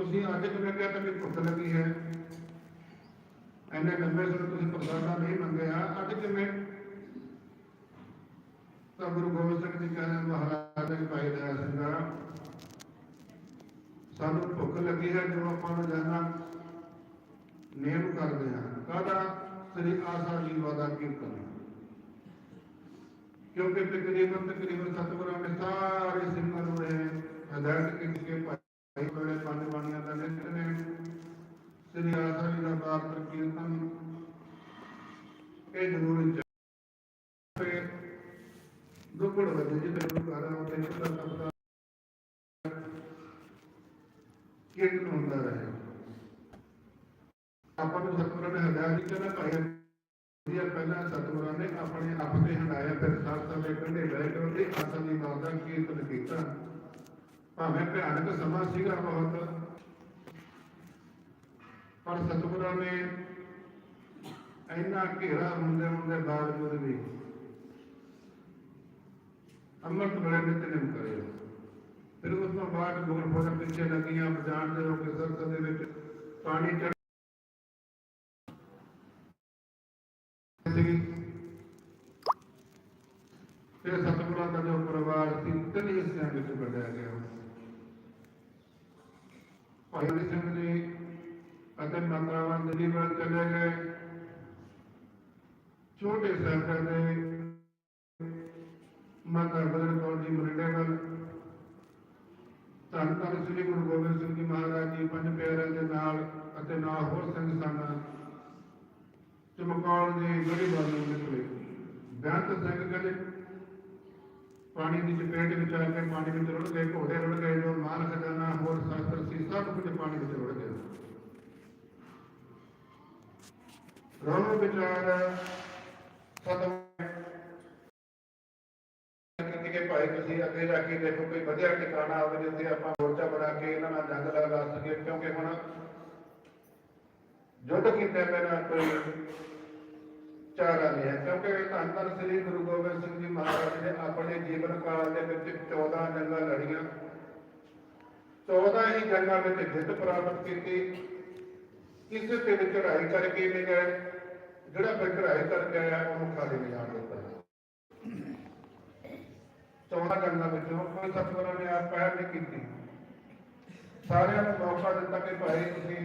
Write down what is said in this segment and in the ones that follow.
ਤੁਸੀਂ ਅੱਜ ਕਿਵੇਂ ਕਿਹਾ ਤਾਂ ਵੀ ਭੁੱਖ ਲੱਗੀ ਹੈ। ਐਨੇ ਲੰਬੇ ਸਮੇਂ ਤੁਸੀਂ ਪ੍ਰਸਾਦਾ ਨਹੀਂ ਮੰਗਿਆ। ਅੱਜ ਕਿਵੇਂ ਤਾਂ ਗੁਰੂ ਗੋਬਿੰਦ ਸਿੰਘ ਜੀ ਕਹਿੰਦੇ ਮਹਾਰਾਜ ਨੇ ਭਾਈ ਦਇਆ ਸਿੰਘਾ ਸਾਨੂੰ ਭੁੱਖ ਲੱਗੀ ਹੈ ਜੋ ਆਪਾਂ ਨੂੰ ਜਾਣਾ ਨੇਮ ਕਰਦੇ ਹਾਂ। ਕਾਹਦਾ? ਸ੍ਰੀ ਆਸਾ ਜੀ ਵਾਦਾ ਕੀਰਤਨ। ਕਿਉਂਕਿ ਤਕਰੀਬਨ ਤਕਰੀਬਨ ਸਤਿਗੁਰਾਂ ਨੇ ਸਾਰੇ ਸਿੰਘਾਂ ਨੂੰ ਇਹ ਹਦਾਇਤ ਕੀਤੀ ਕਿ ਭਾਈ ਕੋਲੇ ਪੰਜ ਬਾਣੀਆਂ ਦਾ ਨਿਤ ਨੇ ਸ੍ਰੀ ਆਸਾ ਜੀ ਦਾ ਬਾਪ ਕੀਰਤਨ ਇਹ ਜ਼ਰੂਰੀ ਚਾਹੀਦਾ ਦੁੱਖੜ ਵਜੇ ਜਿੱਥੇ ਗੁਰੂ ਘਰ ਆਉਂਦੇ ਨੇ ਤਾਂ ਸਭ ਕੀਰਤਨ ਹੁੰਦਾ ਰਹੇ। ਆਪਾਂ ਨੂੰ ਸਤਿਗੁਰਾਂ ਨੇ ਹਦਾਇਤ ਕੀਤੀ ਨਾ ਭਾਈ ਇਹ ਪਹਿਲਾਂ ਸਤਿਗੁਰਾਂ ਨੇ ਆਪਣੇ ਆਪ ਤੇ ਹਟਾਇਆ, ਫਿਰ ਸਾਥਾਂ ਦੇ ਕੰਢੇ ਲੈ ਕੇ ਉਹਦੀ ਆਸਾਂ ਦੀ ਮਾਂ ਕੀਰਤਨ ਕੀਤਾ। ਭਾਵੇਂ ਭਿਆਨਕ ਸਮਾਂ ਸੀਗਾ ਬਹੁਤ ਪਰ ਸਤਿਗੁਰਾਂ ਨੇ ਇੰਨਾ ਘੇਰਾ ਹੁੰਦੇ ਹੁੰਦੇ ਬਾਵਜੂਦ ਵੀ ਅੰਮ੍ਰਿਤ ਵੇਲੇ ਨਿਤਨੇਮ ਕਰਿਆ ਫਿਰ ਉਸ ਤੋਂ ਬਾਅਦ ਗੁਰ ਪਿੱਛੇ ਲੱਗੀਆਂ ਜਾਣਦੇ ਹੋ ਕਿ ਸਰਸਤ ਦੇ ਵਿੱਚ ਪਾਣੀ ਚੜ ਸੀਗੀ। ਸਤਿਗੁਰਾਂ ਦਾ ਜੋ ਪਰਿਵਾਰ ਸੀ, ਤਿੰਨ ਹਿੱਸਿਆਂ ਵਿੱਚ ਵੰਡਿਆ ਗਿਆ। ਭਾਈ ਸਿੰਘ ਮਾਤਾ ਵੱਲ ਚਲੇ ਗਏ। ਛੋਟੇ ਸਾਹਿਬਜ਼ਾਦੇ ਮਾਤਾ ਬਦਲ ਕੌਰ ਜੀ ਮਰਿੰਡੇ ਵੱਲ। ਧੰਨ ਧੰਨ ਸ੍ਰੀ ਗੁਰੂ ਗੋਬਿੰਦ ਸਿੰਘ ਜੀ ਮਹਾਰਾਜ ਜੀ, ਪੰਜ ਪਿਆਰਿਆਂ ਦੇ ਨਾਲ ਅਤੇ ਨਾਲ ਹੋਰ ਸਿੰਘ ਸਨ ਚਮਕੌਰ ਦੀ ਗੜੀ ਵੱਲ ਨਿਕਲੇ। ਬੇਅੰਤ ਸਿੰਘ ਕਹਿੰਦੇ, ਪਾਣੀ ਦੀ ਚਪੇਟ ਵਿੱਚ ਆ ਕੇ ਪਾਣੀ ਵਿੱਚ ਰੁੜ ਗਏ, ਘੋੜੇ ਰੁੜ ਗਏ, ਜੋ ਮਾਲ ਖਜ਼ਾਨਾ ਹੋਰ ਸ਼ਾਸਤਰ ਸੀ, ਸਭ ਕੁਝ ਪਾਣੀ ਵਿੱਚ ਰੁੜ ਗਏ ਰੋਹ ਵਿਚਾਰ ਸਤਮ ਕਿ ਭਾਈ ਤੁਸੀਂ ਅੱਗੇ ਜਾ ਕੇ ਦੇਖੋ ਕੋਈ ਵਧੀਆ ਟਿਕਾਣਾ ਹੋਵੇ ਜਿੱਥੇ ਆਪਾਂ ਮੋਰਚਾ ਬਣਾ ਕੇ ਇਹਨਾਂ ਨਾਲ ਜੰਗ ਲਗਾ ਸਕੀਏ, ਕਿਉਂਕਿ ਹੁਣ ਜੁੱਧ ਕੀਤੇ ਬਿਨਾਂ ਕੋਈ ਚਾਰਾ ਨਹੀਂ ਹੈ। ਕਿਉਂਕਿ ਧੰਨ ਧੰਨ ਸ੍ਰੀ ਗੁਰੂ ਗੋਬਿੰਦ ਸਿੰਘ ਜੀ ਮਹਾਰਾਜ ਨੇ ਆਪਣੇ ਜੀਵਨ ਕਾਲ ਦੇ ਵਿੱਚ 14 ਜੰਗਾਂ ਲੜੀਆਂ। 14 ਹੀ ਜੰਗਾਂ ਵਿੱਚ ਜਿੱਤ ਪ੍ਰਾਪਤ ਕੀਤੀ। ਕਿਸੇ ਤੇ ਵੀ ਚੜ੍ਹਾਈ ਕਰਕੇ ਨਹੀਂ ਗਏ ਜਿਹੜਾ ਫਿਰ ਚੜ੍ਹਾਈ ਕਰਕੇ ਆਇਆ, ਉਹਨੂੰ ਖਾਲੀ ਨਹੀਂ ਜਾਣ ਦਿੱਤਾ। 14 ਜੰਗਾਂ ਵਿੱਚੋਂ ਕੋਈ ਸਤਿਗੁਰਾਂ ਨੇ ਆਪ ਪਹਿਲ ਨਹੀਂ ਕੀਤੀ। ਸਾਰਿਆਂ ਨੂੰ ਮੌਕਾ ਦਿੱਤਾ ਕਿ ਭਾਈ ਤੁਸੀਂ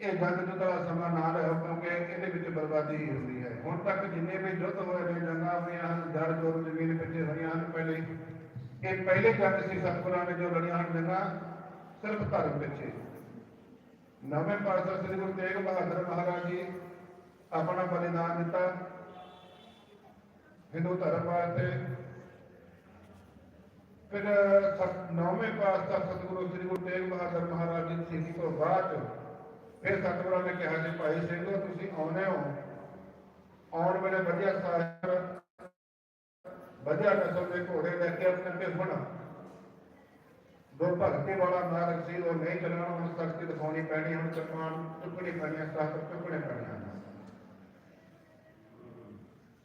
ਇਹ ਜੰਗ ਦਾ ਸਮਾਂ ਨਾ ਲਿਓ ਕਿਉਂਕਿ ਇਹਦੇ ਵਿੱਚ ਬਰਬਾਦੀ ਹੁੰਦੀ ਹੈ। ਹੁਣ ਤੱਕ ਜਿੰਨੇ ਵੀ ਯੁੱਧ ਹੋਏ ਨੇ, ਜੰਗਾਂ ਹੋਈਆਂ ਹਨ ਜੜ ਜੋਰ ਜ਼ਮੀਨ ਪਿੱਛੇ ਹੋਈਆਂ ਹਨ, ਪਹਿਲੇ ਇਹ ਪਹਿਲੇ ਜੰਗ ਸੀ ਸਤਿਗੁਰਾਂ ਨੇ ਜੋ ਲੜੀਆਂ ਹਨ ਜੰਗਾਂ, ਸਿਰਫ ਧਰਮ ਪਿੱਛੇ। ਨਵੇਂ ਪਾਤਸ਼ਾਹ ਸ੍ਰੀ ਗੁਰੂ ਤੇਗ ਬਹਾਦਰ ਮਹਾਰਾਜ ਜੀ ਆਪਣਾ ਬਲੀਦਾਨ ਦਿੱਤਾ ਹਿੰਦੂ ਧਰਮ ਵਾਸਤੇ ਫਿਰ ਸਤ- ਨੌਵੇਂ ਪਾਤਸ਼ਾਹ ਸਤਿਗੁਰੂ ਸ੍ਰੀ ਗੁਰੂ ਤੇਗ ਬਹਾਦਰ ਮਹਾਰਾਜ ਜੀ ਦੀ ਸ਼ਹੀਦੀ ਤੋਂ ਬਾਅਦ ਫਿਰ ਸਤਿਗੁਰਾਂ ਨੇ ਕਿਹਾ ਜੀ ਭਾਈ ਸਿੰਘੋ ਤੁਸੀਂ ਆਉਣੇ ਹੋ ਆਉਣ ਵੇਲੇ ਵਧੀਆ ਸਾਹਿਬ ਵਧੀਆ ਨਸਲ ਦੇ ਘੋੜੇ ਲੈ ਕੇ ਆਪਣੇ ਤੇ ਹੁਣ ਦੋ ਭਗਤੀ ਵਾਲਾ ਮਾਰਗ ਸੀ, ਉਹ ਨਹੀਂ ਚੱਲਣਾ ਹੁਣ ਸਖਤੀ ਦਿਖਾਉਣੀ ਪੈਣੀ, ਹੁਣ ਚਰਮਾਨ ਚੁੱਕਣੀ ਪੈਣੀ ਹੈ ਸਾਥ ਚੁੱਕਣੇ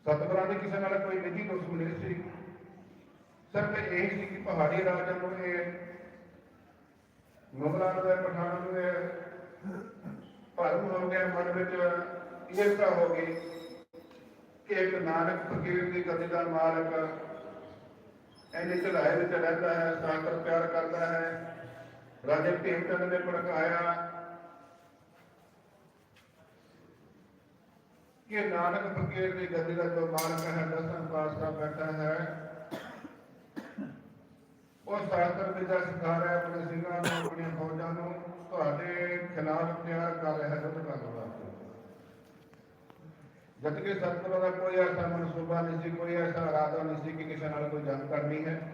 ਸਤਿਗੁਰਾਂ ਦੀ ਕਿਸੇ ਨਾਲ ਕੋਈ ਨਿੱਜੀ ਦੁਸ਼ਮਣੀ ਨਹੀਂ ਸੀ। ਸਿਰਫ ਇਹ ਸੀ ਕਿ ਪਹਾੜੀ ਰਾਜਾਂ ਨੂੰ ਇਹ ਮੁਗਲਾਂ ਨੂੰ ਇਹ ਨੂੰ ਭਰਮ ਹੋ ਗਿਆ, ਮਨ ਵਿੱਚ ਈਰਖਾ ਹੋ ਗਈ ਕਿ ਇੱਕ ਨਾਨਕ ਫਕੀਰ ਦੀ ਗਤੀ ਦਾ ਮਾਲਕ ਐਨੇ ਚੜਾਏ ਵਿੱਚ ਰਹਿੰਦਾ ਹੈ ਸਾਕਰ ਪਿਆਰ ਕਰਦਾ ਹੈ, ਰਾਜੇ ਭੀਮ ਨੇ ਭੜਕਾਇਆ ਕਿ ਨਾਨਕ ਫਕੀਰ ਦੀ ਗਦੀ ਦਾ ਜੋ ਮਾਲਕ ਹੈ, ਦਸਮ ਪਾਸਾ ਬੈਠਾ ਹੈ। ਉਹ ਸਾਸਤਰ ਵਿਦਿਆ ਸਿਖਾ ਰਿਹਾ ਆਪਣੇ ਸਿੰਘਾਂ ਨੂੰ, ਆਪਣੀਆਂ ਫੌਜਾਂ ਨੂੰ, ਤੁਹਾਡੇ ਖਿਲਾਫ ਤਿਆਰ ਕਰ ਰਿਹਾ ਹੈ ਯੁੱਧ ਕਰਨ ਵਾਸਤੇ ਜਦ ਕਿ ਸਤਿਗੁਰਾਂ ਦਾ ਕੋਈ ਐਸਾ ਮਨਸੂਬਾ ਨਹੀਂ ਸੀ ਕੋਈ ਐਸਾ ਇਰਾਦਾ ਨਹੀਂ ਸੀ ਕਿ ਕਿਸੇ ਨਾਲ ਕੋਈ ਜੰਗ ਕਰਨੀ ਹੈ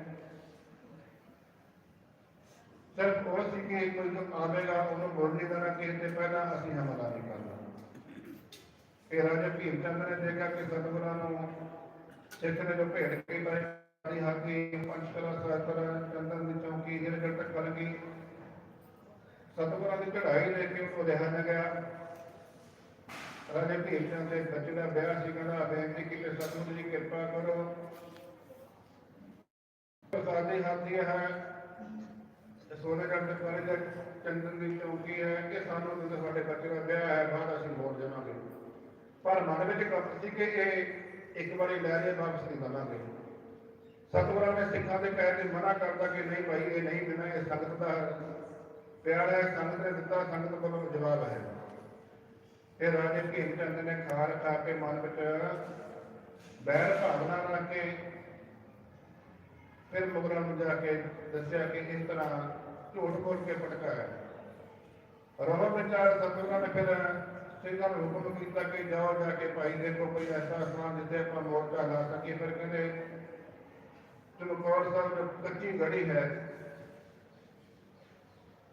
ਸਿਰਫ ਉਹ ਸੀ ਕਿ ਕੋਈ ਜੋ ਆਵੇਗਾ ਉਹਨੂੰ ਬੋਲਣੇ ਦਾ ਨਾ ਕਿਸੇ ਤੇ ਪਹਿਲਾਂ ਅਸੀਂ ਹਮਲਾ ਨਹੀਂ ਕਰਨਾ ਇਹ ਰਾਜਾ ਭੀਮ ਚੰਦ ਨੇ ਦੇਖਿਆ ਕਿ ਸਤਿਗੁਰਾਂ ਨੂੰ ਸਿੱਖ ਨੇ ਜੋ ਭੇਟ ਕੇ ਬੜੀ ਹਾਕੀ ਪੰਚਕਲਾ ਸਾਤਰ ਚੰਦਨ ਦੀ ਚੌਂਕੀ ਹਿਰਗੜ ਤੱਕ ਕਲਗੀ ਸਤਿਗੁਰਾਂ ਦੀ ਚੜ੍ਹਾਈ ਦੇਖ ਕੇ ਬੱਚੇ ਦਾ ਵਿਆਹ ਸੀ, ਕਹਿੰਦਾ ਬੇਨਤੀ ਕਿ ਸਤਿਗੁਰੂ ਜੀ ਕਿਰਪਾ ਕਰੋ। ਸਾਡੇ ਹੱਥ ਇਹ ਹੈ ਸੋਨੇਗੜ ਦੇ ਕਾਲਜ ਦਾ ਚੰਦਨ ਦੀ ਚੌਂਕੀ ਹੈ ਕਿ ਸਾਨੂੰ ਜਦੋਂ ਸਾਡੇ ਬੱਚੇ ਦਾ ਵਿਆਹ ਹੈ, ਬਾਅਦ ਅਸੀਂ ਮੋੜ ਦੇਵਾਂਗੇ। ਪਰ ਮਨ ਵਿੱਚ ਗੱਲ ਸੀ ਕਿ ਇਹ ਇੱਕ ਵਾਰੀ ਲੈ ਜੇ, ਵਾਪਸ ਨਹੀਂ ਦਵਾਂਗੇ। ਸਤਿਗੁਰਾਂ ਨੇ ਸਿੱਖਾਂ ਦੇ ਕਹਿ ਕੇ ਮਨਾ ਕਰਦਾ ਕਿ ਨਹੀਂ ਭਾਈ, ਇਹ ਨਹੀਂ ਦੇਣਾ, ਇਹ ਸੰਗਤ ਦਾ ਪਿਆਰ ਹੈ, ਸੰਗਤ ਨੇ ਦਿੱਤਾ, ਸੰਗਤ ਵੱਲੋਂ ਜਵਾਬ ਹੈ। ਇਹ ਰਾਜੇ ਭੀਮ ਚੰਦ ਨੇ ਖਾਰ ਖਾ ਕੇ ਮਨ ਵਿੱਚ ਬੈਰ ਭਾਵਨਾ ਰੱਖ ਕੇ ਫਿਰ ਮੁਗਲਾਂ ਨੂੰ ਜਾ ਕੇ ਦੱਸਿਆ ਕਿ ਇਸ ਤਰ੍ਹਾਂ ਝੂਠ ਬੋਲ ਕੇ ਭਟਕਾਇਆ। ਰੋਹ ਵਿਚਾਰ ਸਤਿਗੁਰਾਂ ਨੇ ਫਿਰ ਸਿੰਘਾਂ ਨੂੰ ਹੁਕਮ ਕੀਤਾ ਕਿ ਜਾਓ ਜਾ ਕੇ ਭਾਈ ਦੇਖੋ ਕੋਈ ਐਸਾ ਸਥਾਨ ਜਿੱਥੇ ਆਪਾਂ ਮੋਰਚਾ ਲਾ ਸਕੀਏ। ਫਿਰ ਕਹਿੰਦੇ ਚਮਕੌਰ ਸਾਹਿਬ ਕੱਚੀ ਗੜੀ ਹੈ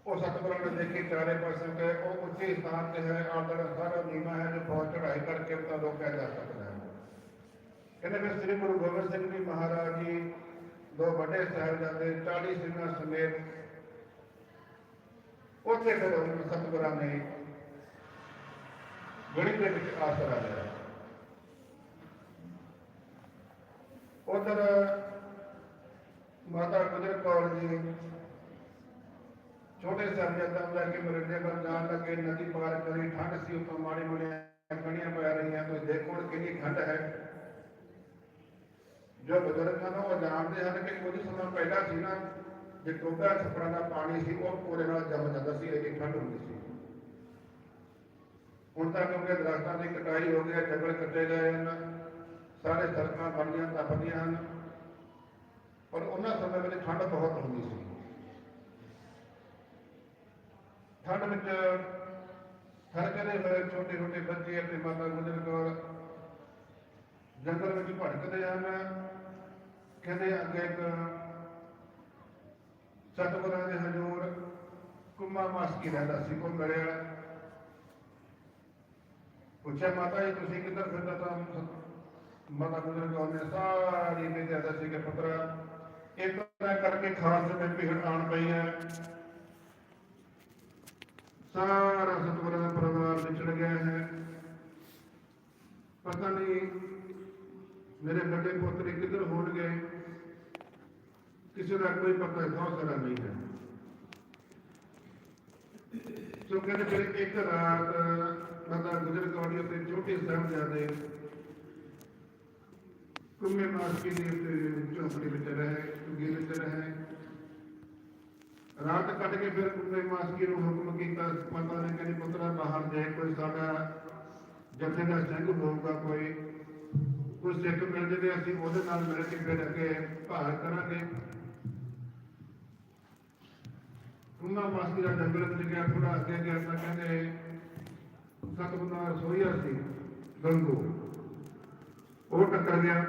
ਉਹ ਸਤਿਗੁਰਾਂ ਨੇ ਦੇਖੀ, ਚਾਰੇ ਪਾਸੇ ਗਏ ਉਹ ਉੱਚੇ ਸਥਾਨ ਤੇ ਹੈ, ਆਦਰ ਸਾਰਾ ਨੀਮਾ ਹੈ, ਜੋ ਬਹੁਤ ਚੜਾਈ ਕਰਕੇ ਉਹਦਾ ਰੋਕਿਆ ਜਾ ਸਕਦਾ ਹੈ ਕਹਿੰਦੇ ਫਿਰ ਸ੍ਰੀ ਗੁਰੂ ਗੋਬਿੰਦ ਸਿੰਘ ਜੀ ਮਹਾਰਾਜ ਜੀ, ਦੋ ਵੱਡੇ ਸਾਹਿਬਜ਼ਾਦੇ 40 ਸਿੰਘਾਂ ਸਮੇਤ ਉੱਥੇ ਫਿਰ ਉਹਨਾਂ ਸਤਿਗੁਰਾਂ ਨੇ ਗੜੀ ਦੇ ਵਿੱਚ ਆਸਰਾ ਲਿਆ। ਉਧਰ ਮਾਤਾ ਗੁਜਰ ਕੌਰ ਜੀ ਛੋਟੇ ਸਾਹਿਬਜ਼ਾਦਾ ਨੂੰ ਲੈ ਕੇ ਮਰਿੰਡੇ ਵੱਲ ਜਾਣ ਲੱਗੇ, ਨਦੀ ਪਾਰ ਕਰੀ, ਠੰਡ ਸੀ ਉੱਤੋਂ ਮਾੜੀ ਮਾੜੀਆਂ ਕਣੀਆਂ ਪੈ ਰਹੀਆਂ, ਤੁਸੀਂ ਦੇਖੋ ਕਿੰਨੀ ਠੰਡ ਹੈ। ਜੋ ਬਜ਼ੁਰਗ ਹਨ, ਉਹ ਜਾਣਦੇ ਹਨ ਕਿ ਕੁਝ ਸਮਾਂ ਪਹਿਲਾਂ ਸੀ ਨਾ, ਜੇ ਟੋਬਾ ਛੱਪੜਾਂ ਦਾ ਪਾਣੀ ਸੀ, ਉਹ ਪੂਰੇ ਨਾਲ ਜੰਮ ਜਾਂਦਾ ਸੀ, ਇੰਨੀ ਠੰਡ ਹੁੰਦੀ ਸੀ। ਹੁਣ ਤਾਂ ਕਿਉਂਕਿ ਦਰਖਤਾਂ ਦੀ ਕਟਾਈ ਹੋ ਗਈ ਹੈ, ਜੰਗਲ ਕੱਟੇ ਗਏ ਹਨ, ਸਾਰੇ ਸੜਕਾਂ ਬਣੀਆਂ, ਤਪਦੀਆਂ ਹਨ। ਪਰ ਉਹਨਾਂ ਸਮੇਂ ਵਿੱਚ ਠੰਡ ਬਹੁਤ ਹੁੰਦੀ ਸੀ। ਠੰਡ ਵਿੱਚ ਥਰਕਦੇ ਹੋਏ ਛੋਟੇ ਛੋਟੇ ਬੱਚੇ ਅਤੇ ਮਾਤਾ ਗੁਜਰ ਕੌਰ ਜੰਗਲ ਵਿੱਚ ਭਟਕਦੇ ਹਨ। ਕਹਿੰਦੇ ਅੱਗੇ ਇੱਕ ਸਤਿਗੁਰਾਂ ਦੇ ਹਜ਼ੂਰ ਕੁਮਾ ਮਾਸਕੀ ਰਹਿੰਦਾ ਸੀ ਕੋ ਮਿਲਿਆ ਪੁੱਛਿਆ, ਮਾਤਾ ਜੀ, ਤੁਸੀਂ ਕਿੱਧਰ ਫਿਰਦਾ ਤਾਂ? ਮਾਤਾ ਗੁਜਰ ਕੌਰ ਨੇ ਸਾਰੀ ਨੇ ਦੱਸਿਆ ਸੀ ਕਿ ਪੁੱਤਰਾ ਇਹ ਤਰ੍ਹਾਂ ਕਰਕੇ ਖਾਸ ਵਿੱਚ ਭੀੜ ਆਣ ਪਈ ਹੈ। ਸਾਰਾ ਸਤਿਗੁਰਾਂ ਦਾ ਪਰਿਵਾਰ ਵਿਛੜ ਗਿਆ ਹੈ। ਪਤਾ ਨਹੀਂ ਮੇਰੇ ਵੱਡੇ ਪੁੱਤਰ ਕਿੱਧਰ ਹੋਣਗੇ ਕਿਸੇ ਦਾ ਕੋਈ ਪਤਾ ਹੌਸਲਾ ਨਹੀਂ ਹੈ। ਸੋ ਕਹਿੰਦੇ ਫਿਰ ਇੱਕ ਰਾਤ ਮਾਤਾ ਗੁਜਰ ਕੌਰ ਤੇ ਛੋਟੇ ਸਾਹਿਬਜ਼ਾਦੇ ਕੁੰਮੇ ਮਾਸਕੀ ਦੇ ਉੱਤੇ ਝੋਪੜੀ ਵਿੱਚ ਰਹੇ ਕੁਗੀ ਵਿੱਚ ਰਹੇ। ਰਾਤ ਕੱਟ ਕੇ ਫਿਰ ਕੁੰਮੇ ਮਾਸਕੀ ਨੂੰ ਹੁਕਮ ਕੀਤਾ ਮਾਤਾ ਨੇ ਕਹਿੰਦੀ ਪੁੱਤਰਾ ਬਾਹਰ ਜਾਏ ਕੋਈ ਸਾਡਾ ਜਥੇ ਦਾ ਸਿੰਘ ਹੋਊਗਾ ਕੋਈ। ਕੋਈ ਸਿੱਖ ਮਿਲ ਜਵੇ, ਅਸੀਂ ਉਹਦੇ ਨਾਲ ਮਿਲ ਕੇ ਫਿਰ ਅੱਗੇ ਭਾਰ ਕਰਾਂਗੇ। ਕੁੰਮਾ ਮਾਸਕੀ ਦਾ ਜੰਗਲ ਵਿੱਚ ਗਿਆ ਥੋੜਾ ਅੱਗੇ ਗਿਆ ਤਾਂ ਕਹਿੰਦੇ, ਸਤਿਗੁਰਾਂ ਸੋਈਆ ਸੀ, ਗੰਗੂ। ਉਹ ਟੱਕਰ ਗਿਆ।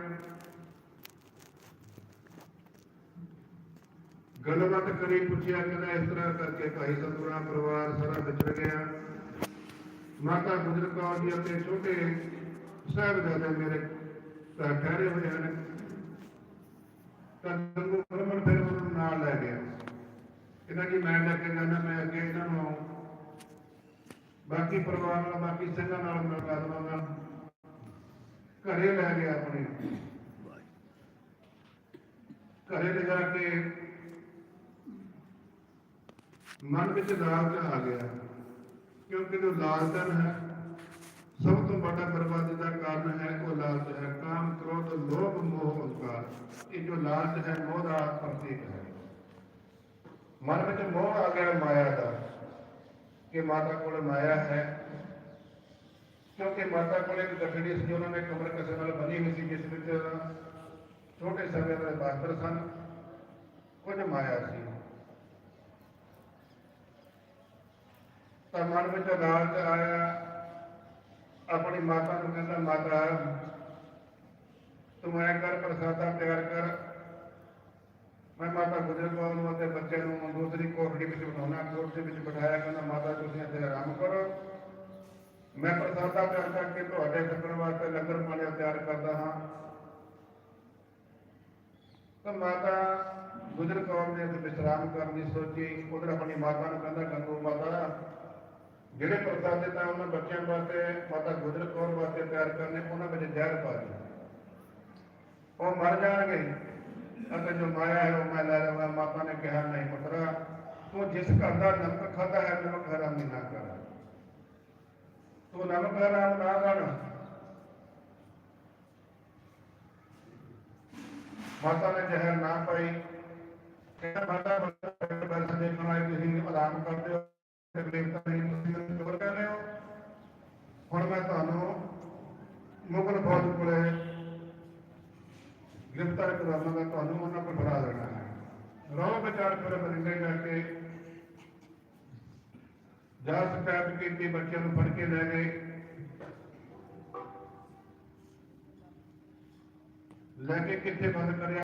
ਗੱਲਬਾਤ ਕਰੀ, ਪੁੱਛਿਆ, ਕਹਿੰਦਾ ਇਸ ਤਰ੍ਹਾਂ ਕਰਕੇ ਭਾਈ ਸਤਿਗੁਰਾਂ ਪਰਿਵਾਰ ਸਾਰਾ ਵਿਛੜ ਗਿਆ। ਮਾਤਾ ਗੁਜਰ ਕੌਰ ਜੀ ਅਤੇ ਛੋਟੇ ਸਾਹਿਬਜ਼ਾਦੇ ਮੇਰੇ ਘਰ ਠਹਿਰੇ ਹੋਏ ਹਨ। ਤਾਂ ਗੰਗੂ ਪਰਮਨ ਫਿਰ ਉਹਨਾਂ ਨੂੰ ਨਾਲ ਲੈ ਗਿਆ। ਇਹਨਾਂ ਜੀ, ਮੈਂ ਲੈ ਕੇ ਜਾਣਾ ਮੈਂ ਅੱਗੇ ਇਹਨਾਂ ਨੂੰ ਬਾਕੀ ਪਰਿਵਾਰ ਨਾਲ, ਬਾਕੀ ਸਿੰਘਾਂ ਨਾਲ ਮਿਲਵਾ ਦਵਾਂਗਾ ਘਰੇ ਲੈ ਗਿਆ ਆਪਣੇ। ਘਰੇ ਲਿਜਾ ਕੇ ਮਨ ਵਿੱਚ ਲਾਲਚ ਆ ਗਿਆ ਕਿਉਂਕਿ ਜੋ ਲਾਲਚਨ ਹੈ ਸਭ ਤੋਂ ਵੱਡਾ ਬਰਬਾਦੀ ਦਾ ਕਾਰਨ ਹੈ ਉਹ ਲਾਲਚ ਹੈ ਕਾਮ ਕ੍ਰੋਧ ਲੋਭ ਮੋਹ ਅਹੰਕਾਰ ਇਹ ਜੋ ਲਾਲਚ ਹੈ ਮੋਹ ਦਾ ਪ੍ਰਤੀਕ ਹੈ ਮਨ ਵਿੱਚ ਮੋਹ ਆ ਗਿਆ ਮਾਇਆ ਦਾ ਕਿ ਮਾਤਾ ਕੋਲ ਮਾਇਆ ਹੈ ਕਿਉਂਕਿ ਮਾਤਾ ਕੋਲ ਇੱਕ ਗੱਠੜੀ ਸੀ ਉਹਨਾਂ ਨੇ ਕਮਰ ਕਿਸੇ ਨਾਲ ਬਣੀ ਹੋਈ ਸੀ ਜਿਸ ਵਿੱਚ ਛੋਟੇ ਸਮੇਂ ਦੇ ਬਾਸਤਰ ਸਨ ਕੁਝ ਮਾਇਆ ਸੀ ਤਾਂ ਮਨ ਵਿੱਚ ਲਾਲਚ ਆਇਆ ਆਪਣੀ ਮਾਤਾ ਨੂੰ ਕਹਿੰਦਾ ਮਾਤਾ ਤੂੰ ਐ ਕਰ ਪ੍ਰਸਾਦਾ ਤਿਆਰ ਕਰ ਮੈਂ ਮਾਤਾ ਗੁਜਰ ਕੌਰ ਨੂੰ ਅਤੇ ਬੱਚੇ ਨੂੰ ਦੂਸਰੀ ਕੋਠੜੀ ਵਿੱਚ ਬਿਠਾਉਣਾ ਕੋਠੜੀ ਵਿੱਚ ਬਿਠਾਇਆ ਕਹਿੰਦਾ ਮਾਤਾ ਤੁਸੀਂ ਇੱਥੇ ਆਰਾਮ ਕਰੋ ਮੈਂ ਪ੍ਰਸਾਦਾ ਤਿਆਰ ਕਰਕੇ ਤੁਹਾਡੇ ਛਕਣ ਵਾਸਤੇ ਲੰਗਰ ਪਾਣੀ ਤਿਆਰ ਕਰਦਾ ਹਾਂ ਤਾਂ ਮਾਤਾ ਗੁਜਰ ਕੌਰ ਨੇ ਇੱਥੇ ਵਿਸ਼ਰਾਮ ਕਰਨ ਦੀ ਸੋਚੀ ਉਧਰ ਆਪਣੀ ਮਾਤਾ ਨੂੰ ਕਹਿੰਦਾ ਗੰਗੂ ਮਾਤਾ ਜਿਹੜੇ ਪ੍ਰਸਾਦੇ ਤਾਂ ਉਹਨਾਂ ਬੱਚਿਆਂ ਵਾਸਤੇ ਮਾਤਾ ਗੁਜਰ ਕੌਰ ਵਾਸਤੇ ਤਿਆਰ ਕਰਨੇ ਉਹਨਾਂ ਵਿੱਚ ਜ਼ਹਿਰ ਪਾ ਦੇ ਉਹ ਮਰ ਜਾਣਗੇ ਅਤੇ ਜੋ ਮਾਇਆ ਹੈ ਉਹ ਮੈਂ ਲੈ ਲਵਾਂ ਮਾਤਾ ਨੇ ਕਿਹਾ ਨਹੀਂ ਪੁੱਤਰਾ ਤੂੰ ਜਿਸ ਘਰ ਦਾ ਨਮਕ ਖਾਦਾ ਹੈ ਨਮਕ ਹਰਾਮੀ ਨਾ ਕਰ ਤੂੰ ਨਮਕ ਹਰਾਮ ਨਾ ਕਰ ਮਾਤਾ ਨੇ ਜ਼ਹਿਰ ਨਾ ਪਾਈ ਕਹਿੰਦਾ ਮਾਤਾ ਬਸ ਦੇਖਣ ਆਏ ਤੁਸੀਂ ਆਰਾਮ ਕਰਦੇ ਹੋ ਤੇ ਦੇਵਤਾ ਤੁਸੀਂ ਮੈਨੂੰ ਕਰ ਰਹੇ ਹੋ। ਹੁਣ ਮੈਂ ਤੁਹਾਨੂੰ ਮੁਗਲ ਫੌਜ ਕੋਲੇ ਗ੍ਰਿਫਤਾਰ ਕਰਾਵਾਂਗਾ ਤੁਹਾਨੂੰ ਉਹਨਾਂ ਕੋਲ ਫੜਾ ਦੇਣਾ ਹੈ। ਰੌਬ ਵਿਚਾਰ ਫਿਰ ਬਰਿੰਦੇ ਜਾ ਕੇ ਸ਼ਿਕਾਇਤ ਕੀਤੀ ਬੱਚਿਆਂ ਨੂੰ ਫੜ ਕੇ ਲੈ ਗਏ। ਲੈ ਕੇ ਕਿੱਥੇ ਬੰਦ ਕਰਿਆ?